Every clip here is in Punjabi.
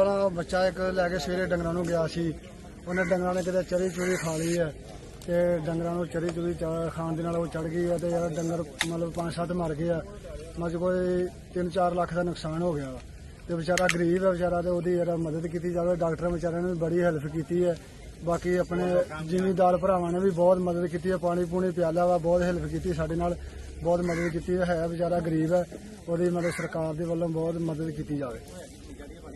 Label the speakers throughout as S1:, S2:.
S1: ਸਾਡਾ ਬੱਚਾ ਇੱਕ ਲੈ ਕੇ ਸਵੇਰੇ ਡੰਗਰਾਂ ਨੂੰ ਗਿਆ ਸੀ। ਉਹਨੇ ਡੰਗਰਾਂ ਨੇ ਕਿਤੇ ਚਰੀ ਚੂਰੀ ਖਾ ਲਈ ਹੈ ਤੇ ਡੰਗਰਾਂ ਨੂੰ ਚਰੀ ਚੂਰੀ ਚਾ- ਖਾਣ ਦੇ ਨਾਲ ਉਹ ਚੜ ਗਈ ਹੈ ਤੇ ਯਾਰ ਡੰਗਰ ਮਤਲਬ ਪੰਜ ਸੱਤ ਮਰ ਗਏ ਆ। ਮਤਲਬ ਕੋਈ 3-4 ਲੱਖ ਦਾ ਨੁਕਸਾਨ ਹੋ ਗਿਆ ਵਾ। ਤੇ ਵਿਚਾਰਾ ਗਰੀਬ ਹੈ ਵਿਚਾਰਾ ਤੇ ਉਹਦੀ ਯਾਰ ਮਦਦ ਕੀਤੀ ਜਾਵੇ। ਡਾਕਟਰਾਂ ਵਿਚਾਰਿਆਂ ਨੇ ਵੀ ਬੜੀ ਹੈਲਪ ਕੀਤੀ ਹੈ। ਬਾਕੀ ਆਪਣੇ ਜ਼ਿਮੀਂਦਾਰ ਭਰਾਵਾਂ ਨੇ ਵੀ ਬਹੁਤ ਮਦਦ ਕੀਤੀ ਹੈ। ਪਾਣੀ ਪੂਣੀ ਪਿਆਲਿਆ ਵਾ, ਬਹੁਤ ਹੈਲਪ ਕੀਤੀ ਸਾਡੇ ਨਾਲ। ਬਹੁਤ ਮਦਦ ਕੀਤੀ ਹੈ। ਹੈ ਵਿਚਾਰਾ ਗਰੀਬ ਹੈ। ਉਹਦੀ ਮਦਦ ਸਰਕਾਰ ਦੇ ਵੱਲੋਂ ਬਹੁਤ ਮਦਦ ਕੀਤੀ ਜਾਵੇ।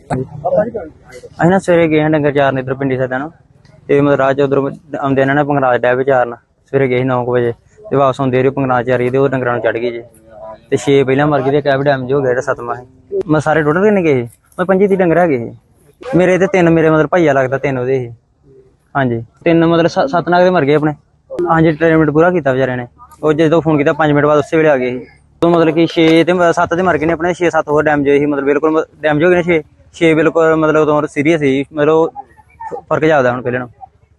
S2: ਅਸੀਂ ਨਾ ਸਵੇਰੇ ਗਏ ਹਾਂ ਡੰਗਰ ਚਾਰਨ ਇਧਰ ਪਿੰਡੀ ਸਾਡਾ ਨੂੰ ਤੇ ਮਤਲਬ ਰਾਹ ਚ ਉਧਰ ਆਉਂਦੇ ਇਹਨਾਂ ਨੇ ਪੰਗਰਾਜ ਡੈ ਵਿਚਾਰਨ ਸਵੇਰੇ ਗਏ ਸੀ 9 ਵਜੇ ਤੇ ਵਾਪਸ ਆਉਂਦੇ ਰਹੇ ਪੰਗਰਾਜ ਚਾਰੀ ਤੇ ਉਹ ਡੰਗਰਾਂ ਨੂੰ ਚੜ ਗਈ ਜੀ। ਤੇ 6 ਪਹਿਲਾਂ ਮਰ ਗਏ ਤੇ ਕੈਬ ਡੈਮੇਜ ਹੋ ਗਿਆ ਜਿਹੜਾ ਸਤਮਾ ਸੀ। ਮੈਂ ਸਾਰੇ ਟੋਟਲ ਕਿੰਨੇ ਗਏ ਸੀ ਮੈਂ ਪੰਜੀ ਤੀ ਡੰਗਰ ਹੈਗੇ ਸੀ ਮੇਰੇ ਤੇ ਤਿੰਨ, ਮੇਰੇ ਮਤਲਬ ਭਾਈਆ ਲੱਗਦਾ ਤਿੰਨ ਉਹਦੇ ਸੀ ਹਾਂਜੀ, ਤਿੰਨ ਮਤਲਬ ਸੱਤ ਨਾਗ ਦੇ ਮਰ ਗਏ ਆਪਣੇ। ਹਾਂਜੀ ਟ੍ਰੀਟਮੈਂਟ ਪੂਰਾ ਕੀਤਾ ਵਿਚਾਰਿਆਂ ਨੇ। ਉਹ ਜਦੋਂ ਫੋਨ ਕੀਤਾ 5 ਮਿੰਟ ਬਾਅਦ ਉਸੇ ਵੇਲੇ ਆ ਗਏ ਸੀ ਤੋਂ ਮਤਲਬ ਕਿ 6 ਤੇ 7 ਦੇ ਮਰ ਗਏ ਨੇ ਆਪਣੇ 6 7 ਹੋਰ ਡੈਮੇਜ ਹੋਏ ਸੀ, ਮਤਲਬ ਬਿਲਕੁਲ ਡੈਮੇਜ ਹੋ ਗਏ ਨੇ 6 6 ਬਿਲਕੁਲ ਮਤਲਬ ਉਦੋਂ ਸੀਰੀਅਸ ਸੀ, ਮਤਲਬ ਫ਼ਰਕ ਜਾਦਾ ਹੁਣ ਪਹਿਲੇ ਨਾਲੋਂ।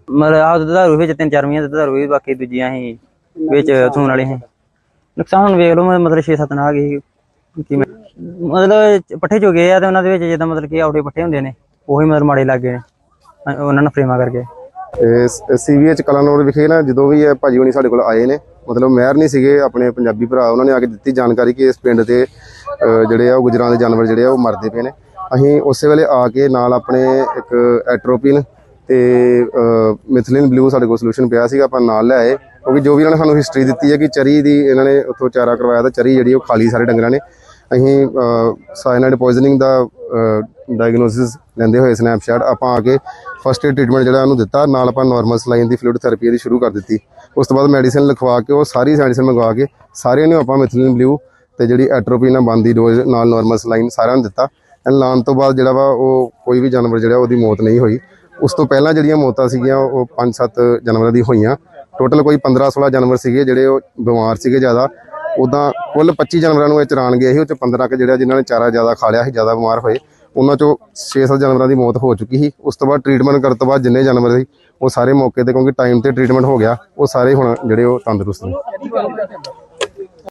S2: ਮਤਲਬ ਆਹ ਦੁਧਾਰੂ ਵਿੱਚ ਤਿੰਨ ਚਾਰ ਮਹੀਨੇ ਦੁਧਾਰੂ ਵੀ ਬਾਕੀ ਦੂਜੀਆਂ ਸੀ ਵਿੱਚ ਸੂਣ ਵਾਲੇ ਸੀ ਨੁਕਸਾਨ ਵੇਖ ਲਓ ਮਤਲਬ 6 7 ਨਾਗ ਸੀ। ਕੀ ਮਤਲਬ ਪੱਠੇ ਚੋ ਗਏ ਆ ਤੇ ਉਹਨਾਂ ਦੇ ਵਿੱਚ ਜਿੱਦਾਂ ਮਤਲਬ ਕਿ ਆਉਟੇ ਪੱਠੇ ਹੁੰਦੇ ਨੇ, ਉਹੀ ਮਤਲਬ ਮਾੜੇ ਲੱਗ ਗਏ ਨੇ ਉਹਨਾਂ ਨੂੰ ਫਰੇਮਾ ਕਰਕੇ।
S3: ਸੀਵੀਐਚ ਕਲਾਨੌਰ ਵਿਖੇ ਨਾ ਜਦੋਂ ਵੀ ਇਹ ਭਾਜੀ ਹੋਣੀ ਸਾਡੇ ਕੋਲ ਆਏ ਨੇ, ਮਤਲਬ ਮਹਿਰ ਨਹੀਂ ਸੀਗੇ, ਆਪਣੇ ਪੰਜਾਬੀ ਭਰਾ ਉਹਨਾਂ ਨੇ ਆ ਕੇ ਦਿੱਤੀ ਜਾਣਕਾਰੀ ਕਿ ਇਸ ਪਿੰਡ ਦੇ ਜਿਹੜੇ ਆ ਉਹ ਗੁਜਰਾਂ ਦੇ ਜਾਨਵਰ ਜਿਹੜੇ ਆ ਉਹ ਮਰਦੇ ਪਏ ਨੇ। ਅਸੀਂ ਉਸੇ ਵੇਲੇ ਆ ਕੇ ਨਾਲ ਆਪਣੇ ਇੱਕ ਐਟਰੋਪਿਨ ਤੇ ਮਿਥਲਿਨ ਬਲੂ ਸਾਡੇ ਕੋਲ ਸੋਲੂਸ਼ਨ ਪਿਆ ਸੀਗਾ, ਆਪਾਂ ਨਾਲ ਲੈ ਆਏ। ਕਿਉਂਕਿ ਜੋ ਵੀ ਇਹਨਾਂ ਨੇ ਸਾਨੂੰ ਹਿਸਟਰੀ ਦਿੱਤੀ ਹੈ ਕਿ ਚਰੀ ਦੀ ਇਹਨਾਂ ਨੇ ਉੱਥੋਂ ਚਾਰਾ ਕਰਵਾਇਆ ਤਾਂ ਚਰੀ ਜਿਹੜੀ ਉਹ ਖਾਲੀ ਸਾਰੇ ਡੰਗਰਾਂ ਨੇ। ਅਸੀਂ ਸਾਇਨਾਈਡ ਪੋਇਜ਼ਨਿੰਗ ਦਾ ਡਾਇਗਨੋਸਿਸ ਲੈਂਦੇ ਹੋਏ ਸਨੈਪਸ਼ਾਟ ਆਪਾਂ ਆ ਕੇ ਫਸਟ ਏਡ ਟ੍ਰੀਟਮੈਂਟ ਜਿਹੜਾ ਉਹਨੂੰ ਦਿੱਤਾ, ਨਾਲ ਆਪਾਂ ਨਾਰਮਲ ਸਲਾਈਨ ਦੀ ਫਲੂਇਡ ਥੈਰੇਪੀ ਇਹਦੀ ਸ਼ੁਰੂ ਕਰ ਦਿੱਤੀ। ਉਸ ਤੋਂ ਬਾਅਦ ਮੈਡੀਸਿਨ ਲਿਖਵਾ ਕੇ ਉਹ ਸਾਰੀ ਮੈਡੀਸਿਨ ਮੰਗਵਾ ਕੇ ਸਾਰਿਆਂ ਨੂੰ ਆਪਾਂ ਮਿਥਲਿਨ ਬਲੂ ਤੇ ਜਿਹੜੀ ਐਟਰੋਪਿਨ ਆ ਬੰਦੀ ਡੋਜ਼ ਨਾਲ ਨਾਰਮਲ ਸਲਾਈਨ ਸਾਰਿਆਂ ਨੂੰ ਦਿੱਤਾ। ਐਂਡ ਲਾਉਣ ਤੋਂ ਬਾਅਦ ਜਿਹੜਾ ਵਾ ਉਹ ਕੋਈ ਵੀ ਜਾਨਵਰ ਜਿਹੜਾ ਉਹਦੀ ਮੌਤ ਨਹੀਂ ਹੋਈ। ਉਸ ਤੋਂ ਪਹਿਲਾਂ ਜਿਹੜੀਆਂ ਮੌਤਾਂ ਸੀਗੀਆਂ, ਉਹ 5-7 ਜਾਨਵਰਾਂ ਦੀ ਹੋਈਆਂ। ਟੋਟਲ ਕੋਈ 15-16 ਜਾਨਵਰ ਸੀਗੇ ਜਿਹੜੇ ਉਹ ਬਿਮਾਰ ਸੀਗੇ ਜ਼ਿਆਦਾ। ਉਦਾਂ ਕੁੱਲ 25 ਜਾਨਵਰਾਂ ਨੂੰ ਇਹ ਚਰਾਣ ਗਏ ਸੀ, ਉਹ ਚ 15 ਕੁ ਜਿਹੜਾ ਜਿਨ੍ਹਾਂ ਨੇ ਚਾਰਾ ਜ਼ਿਆਦਾ ਖਾ ਲਿਆ ਸੀ, ਜ਼ਿਆਦਾ ਬਿਮਾਰ ਹੋਏ। ਉਹਨਾਂ ਚੋਂ 6-7 ਜਾਨਵਰਾਂ ਦੀ ਮੌਤ ਹੋ ਚੁੱਕੀ ਸੀ। ਉਸ ਤੋਂ ਬਾਅਦ ਟ੍ਰੀਟਮੈਂਟ ਕਰਨ ਤੋਂ ਬਾਅਦ ਜਿੰਨੇ ਜਾਨਵਰ ਸੀ, ਉਹ ਸਾਰੇ ਮੌਕੇ ਤੇ ਕਿਉਂਕਿ ਟਾਈਮ ਤੇ ਟ੍ਰੀਟਮੈਂਟ ਹੋ ਗਿਆ, ਉਹ ਸਾਰੇ ਹੁਣ ਜਿਹੜੇ ਉਹ ਤੰਦਰੁਸਤ ਨੇ।